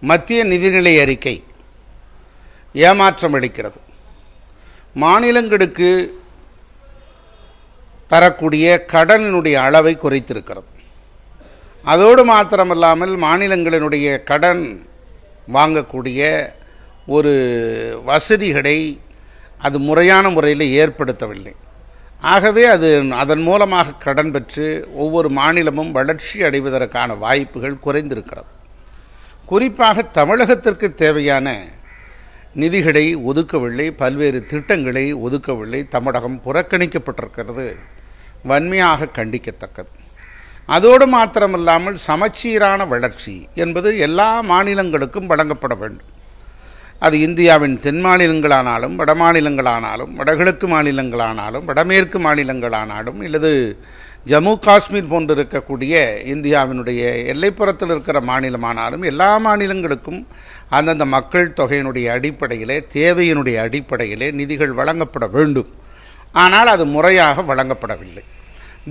மத்திய நிதிநிலை அறிக்கை ஏமாற்றம் அளிக்கிறது. மாநிலங்களுக்கு தரக்கூடிய கடனினுடைய அளவை குறைத்திருக்கிறது. அதோடு மாத்திரமல்லாமல் மாநிலங்களினுடைய கடன் வாங்கக்கூடிய ஒரு வசதிகளை அது முறையான முறையில் ஏற்படுத்தவில்லை. ஆகவே அது அதன் மூலமாக கடன் பெற்று ஒவ்வொரு மாநிலமும் வளர்ச்சி அடைவதற்கான வாய்ப்புகள் குறைந்திருக்கிறது. குறிப்பாக தமிழகத்திற்கு தேவையான நிதிகளை ஒதுக்கவில்லை பல்வேறு திட்டங்களை ஒதுக்கவில்லை தமிழகம் புறக்கணிக்கப்பட்டிருக்கிறது வன்மையாக கண்டிக்கத்தக்கது. அதோடு மாத்திரமில்லாமல் சமச்சீரான வளர்ச்சி என்பது எல்லா மாநிலங்களுக்கும் வழங்கப்பட வேண்டும். அது இந்தியாவின் தென் மாநிலங்களானாலும் வட மாநிலங்களானாலும் வடகிழக்கு மாநிலங்களானாலும் வடமேற்கு மாநிலங்களானாலும் இல்லது ஜம்மு காஷ்மீர் போன்று இருக்கக்கூடிய இந்தியாவினுடைய எல்லைப்புறத்தில் இருக்கிற மாநிலமானாலும் எல்லா மாநிலங்களுக்கும் அந்தந்த மக்கள் தொகையினுடைய அடிப்படையிலே தேவையினுடைய அடிப்படையிலே நிதிகள் வழங்கப்பட வேண்டும். ஆனால் அது முறையாக வழங்கப்படவில்லை.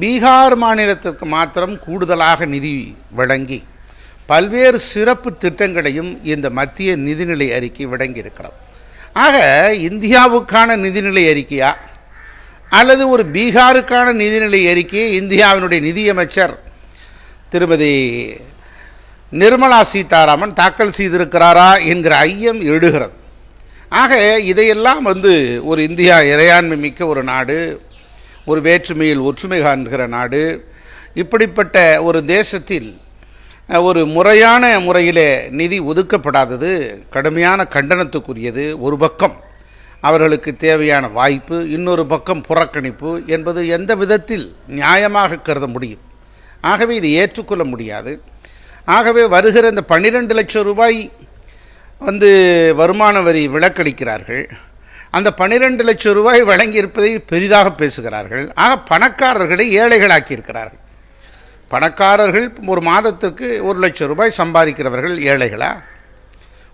பீகார் மாநிலத்திற்கு மாத்திரம் கூடுதலாக நிதி வழங்கி பல்வேறு சிறப்பு திட்டங்களையும் இந்த மத்திய நிதிநிலை அறிக்கை வழங்கியிருக்கிறது. ஆக இந்தியாவுக்கான நிதிநிலை அறிக்கையா? அல்லது ஒரு பீகாருக்கான நிதிநிலை அறிக்கையை இந்தியாவினுடைய நிதியமைச்சர் திருமதி நிர்மலா சீதாராமன் தாக்கல் செய்திருக்கிறாரா என்கிற ஐயம் எழுகிறது. ஆக இதையெல்லாம் வந்து ஒரு இந்தியா இறையாண்மை மிக்க ஒரு நாடு ஒரு வேற்றுமையில் ஒற்றுமை காண்கிற நாடு இப்படிப்பட்ட ஒரு தேசத்தில் ஒரு முறையான முறையிலே நிதி ஒதுக்கப்படாதது கடுமையான கண்டனத்துக்குரியது. ஒரு பக்கம் அவர்களுக்கு தேவையான வாய்ப்பு இன்னொரு பக்கம் புறக்கணிப்பு என்பது எந்த விதத்தில் நியாயமாக கருத முடியும். ஆகவே இது ஏற்றுக்கொள்ள முடியாது. ஆகவே வருகிற இந்த பன்னிரெண்டு லட்சம் ரூபாய் வந்து வருமான வரி விலக்களிக்கிறார்கள். அந்த பன்னிரெண்டு லட்சம் ரூபாய் வழங்கியிருப்பதை பெரிதாக பேசுகிறார்கள். ஆக பணக்காரர்களை ஏழைகளாக்கியிருக்கிறார்கள். பணக்காரர்கள் ஒரு மாதத்திற்கு ஒரு லட்சம் ரூபாய் சம்பாதிக்கிறவர்கள் ஏழைகளா?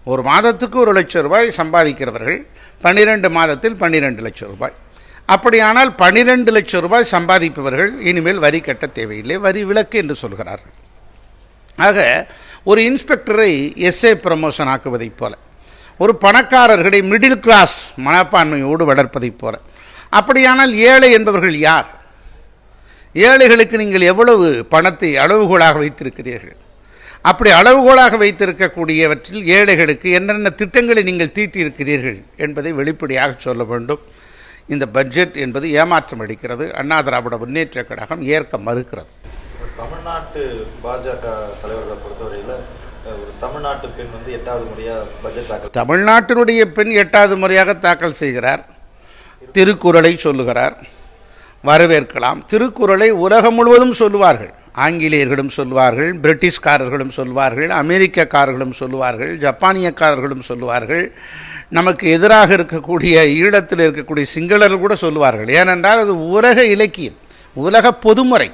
ஒரு மாதத்துக்கு ஒரு லட்சம் ரூபாய் சம்பாதிக்கிறவர்கள் பன்னிரெண்டு மாதத்தில் பன்னிரெண்டு லட்சம் ரூபாய். அப்படியானால் பன்னிரெண்டு லட்சம் ரூபாய் சம்பாதிப்பவர்கள் இனிமேல் வரி கட்ட தேவையில்லை வரி விலக்கு என்று சொல்கிறார்கள் ஆக ஒரு இன்ஸ்பெக்டரை எஸ்ஏ ப்ரமோஷன் ஆக்குவதைப் போல ஒரு பணக்காரர்களை மிடில் கிளாஸ் மனப்பான்மையோடு வளர்ப்பதைப் போல அப்படியானால் ஏழை என்பவர்கள் யார்? ஏழைகளுக்கு நீங்கள் எவ்வளவு பணத்தை அளவுகோலாக வைத்திருக்கிறீர்கள்? அப்படி அளவுகோலாக வைத்திருக்கக்கூடியவற்றில் ஏழைகளுக்கு என்னென்ன திட்டங்களை நீங்கள் தீட்டியிருக்கிறீர்கள் என்பதை வெளிப்படையாக சொல்ல வேண்டும். இந்த பட்ஜெட் என்பது ஏமாற்றம் அளிக்கிறது. அண்ணா திராவிட முன்னேற்ற கழகம் ஏற்க மறுக்கிறது. தமிழ்நாட்டு பாஜக தலைவர்களை பொறுத்தவரையில் தமிழ்நாட்டு பெண் வந்து எட்டாவது முறையா பட்ஜெட் தாக்கல் தமிழ்நாட்டினுடைய பெண் எட்டாவது முறையாக தாக்கல் செய்கிறார். திருக்குறளை சொல்லுகிறார். வரவேற்கலாம். திருக்குறளை உலகம் முழுவதும் சொல்லுவார்கள். ஆங்கிலேயர்களும் சொல்வார்கள் பிரிட்டிஷ்காரர்களும் சொல்வார்கள் அமெரிக்கக்காரர்களும் சொல்லுவார்கள் ஜப்பானியக்காரர்களும் சொல்லுவார்கள். நமக்கு எதிராக இருக்கக்கூடிய ஈழத்தில் இருக்கக்கூடிய சிங்களர்கள் கூட சொல்லுவார்கள். ஏனென்றால் அது உலக இலக்கியம் உலக பொதுமுறை.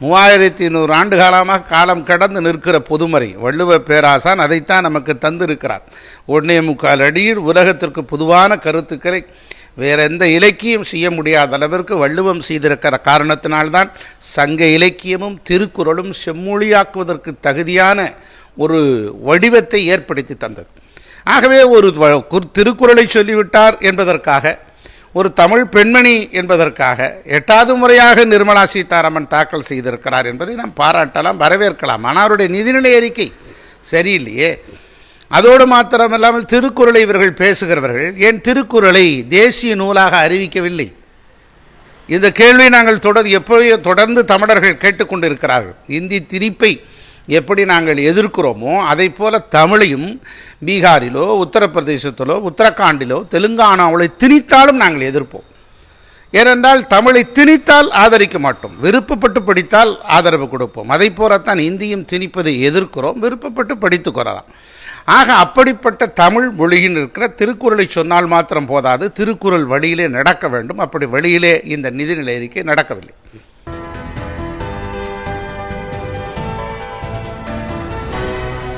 மூவாயிரத்தி நூறு ஆண்டு காலமாக காலம் கடந்து நிற்கிற பொதுமறை. வள்ளுவ பேராசான் அதைத்தான் நமக்கு தந்திருக்கிறார். ஒன்றே முக்கால் அடியில் உலகத்திற்கு பொதுவான கருத்துக்களை வேற எந்த இலக்கியம் செய்ய முடியாத அளவிற்கு வள்ளுவம் செய்திருக்கிற காரணத்தினால்தான் சங்க இலக்கியமும் திருக்குறளும் செம்மொழியாக்குவதற்கு தகுதியான ஒரு வடிவத்தை ஏற்படுத்தி தந்தது. ஆகவே ஒரு திருக்குறளை சொல்லிவிட்டார் என்பதற்காக ஒரு தமிழ் பெண்மணி என்பதற்காக எட்டாவது முறையாக நிர்மலா சீதாராமன் தாக்கல் செய்திருக்கிறார் என்பதை நாம் பாராட்டலாம் வரவேற்கலாம். ஆனால் அவருடைய நிதிநிலை அறிக்கை சரியில்லையே. அதோடு மாத்திரமல்லாமல் திருக்குறளை இவர்கள் பேசுகிறவர்கள் ஏன் திருக்குறளை தேசிய நூலாக அறிவிக்கவில்லை? இந்த கேள்வி நாங்கள் தொடர் எப்படியோ தொடர்ந்து தமிழர்கள் கேட்டுக்கொண்டிருக்கிறார்கள். இந்தி திரிப்பை எப்படி நாங்கள் எதிர்க்கிறோமோ அதை போல தமிழையும் பீகாரிலோ உத்தரப்பிரதேசத்திலோ உத்தரகாண்டிலோ தெலுங்கானாவிலோ திணித்தாலும் நாங்கள் எதிர்ப்போம். ஏனென்றால் தமிழை திணித்தால் ஆதரிக்க மாட்டோம். விருப்பப்பட்டு படித்தால் ஆதரவு கொடுப்போம். அதை போலத்தான் இந்தியும் திணிப்பதை எதிர்க்கிறோம். விருப்பப்பட்டு படித்துக் கொள்ளலாம். ஆக அப்படிப்பட்ட தமிழ் மொழியின் இருக்கிற திருக்குறளை சொன்னால் மாத்திரம் போதாது திருக்குறள் வழியிலே நடக்க வேண்டும். அப்படி வழியிலே இந்த நிதிநிலை அறிக்கை நடக்கவில்லை.